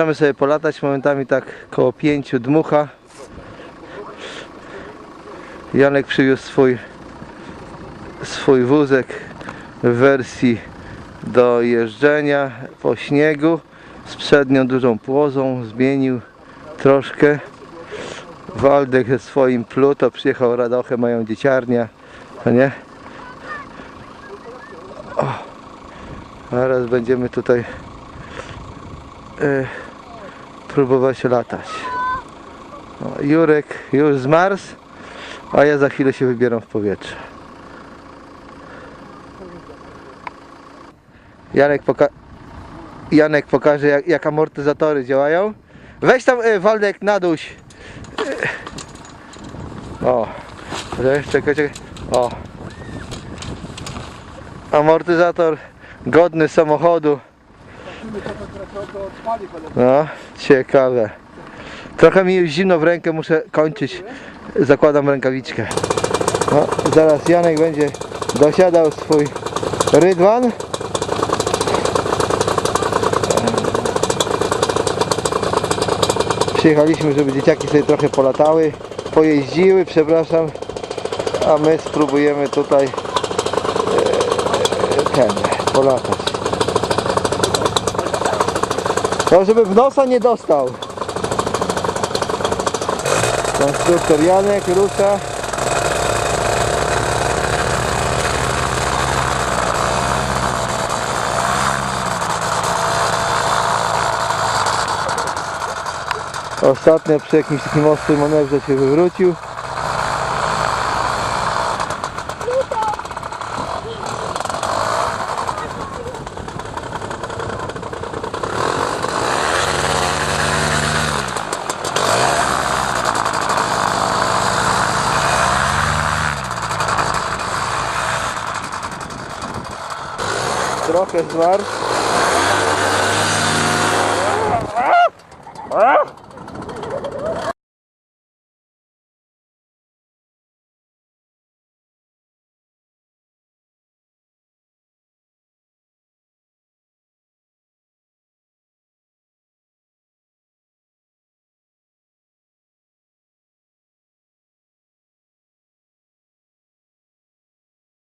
Możemy sobie polatać momentami tak koło pięciu dmucha. Janek przywiózł swój swój wózek w wersji do jeżdżenia po śniegu z przednią dużą płozą zmienił troszkę Waldek ze swoim Pluto przyjechał Radochę, mają dzieciarnia to nie? O, zaraz będziemy tutaj e, próbować latać o, Jurek już zmarzł a ja za chwilę się wybieram w powietrze Janek, poka Janek pokaże jak, jak amortyzatory działają. Weź tam y, Waldek na duś. Y, O. Czekaj, czekaj. O. Amortyzator godny samochodu. No, ciekawe. Trochę mi już zimno w rękę, muszę kończyć. Zakładam rękawiczkę. No, zaraz Janek będzie dosiadał swój rydwan. Przyjechaliśmy, żeby dzieciaki sobie trochę polatały, pojeździły, przepraszam, a my spróbujemy tutaj e, ten, polatać. To żeby w nosa nie dostał. Konstruktor Janek rusza. Ostatnio przy jakimś takim ostrym manewrze się wywrócił. Trochę zmarł.